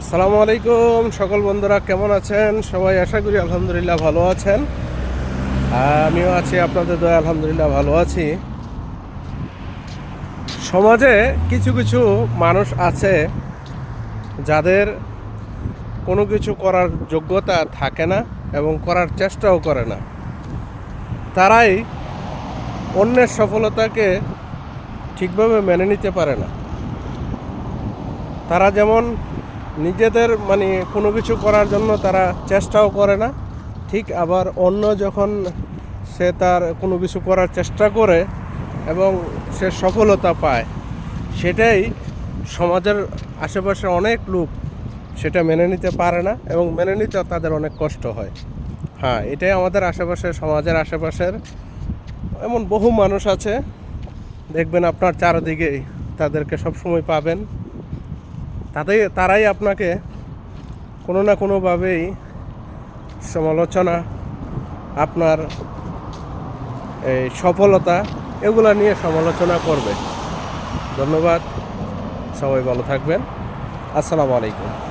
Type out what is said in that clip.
আসসালামু আলাইকুম সকল বন্ধুরা, কেমন আছেন? সবাই আশা করি আলহামদুলিল্লাহ ভালো আছেন। আমিও আছি, আপনাদের দয়া, আলহামদুলিল্লাহ ভালো আছি। সমাজে কিছু কিছু মানুষ আছে যাদের কোনো কিছু করার যোগ্যতা থাকে না এবং করার চেষ্টাও করে না। তারাই অন্যের সফলতাকে ঠিকভাবে মেনে নিতে পারে না। তারা যেমন নিজেদের মানে কোনো কিছু করার জন্য তারা চেষ্টাও করে না। ঠিক আবার অন্য যখন সে তার কোনো কিছু করার চেষ্টা করে এবং সে সফলতা পায়, সেটাই সমাজের আশেপাশে অনেক লোক সেটা মেনে নিতে পারে না এবং মেনে নিতে তাদের অনেক কষ্ট হয়। হ্যাঁ এটাই আমাদের আশেপাশে, সমাজের আশেপাশের এমন বহু মানুষ আছে। দেখবেন আপনার চারদিকেই তাদেরকে সবসময় পাবেন। তাদের তারাই আপনাকে কোনো না কোনোভাবেই সমালোচনা, আপনার এই সফলতা এগুলো নিয়ে সমালোচনা করবে। ধন্যবাদ। সবাই ভালো থাকবেন। আসসালামু আলাইকুম।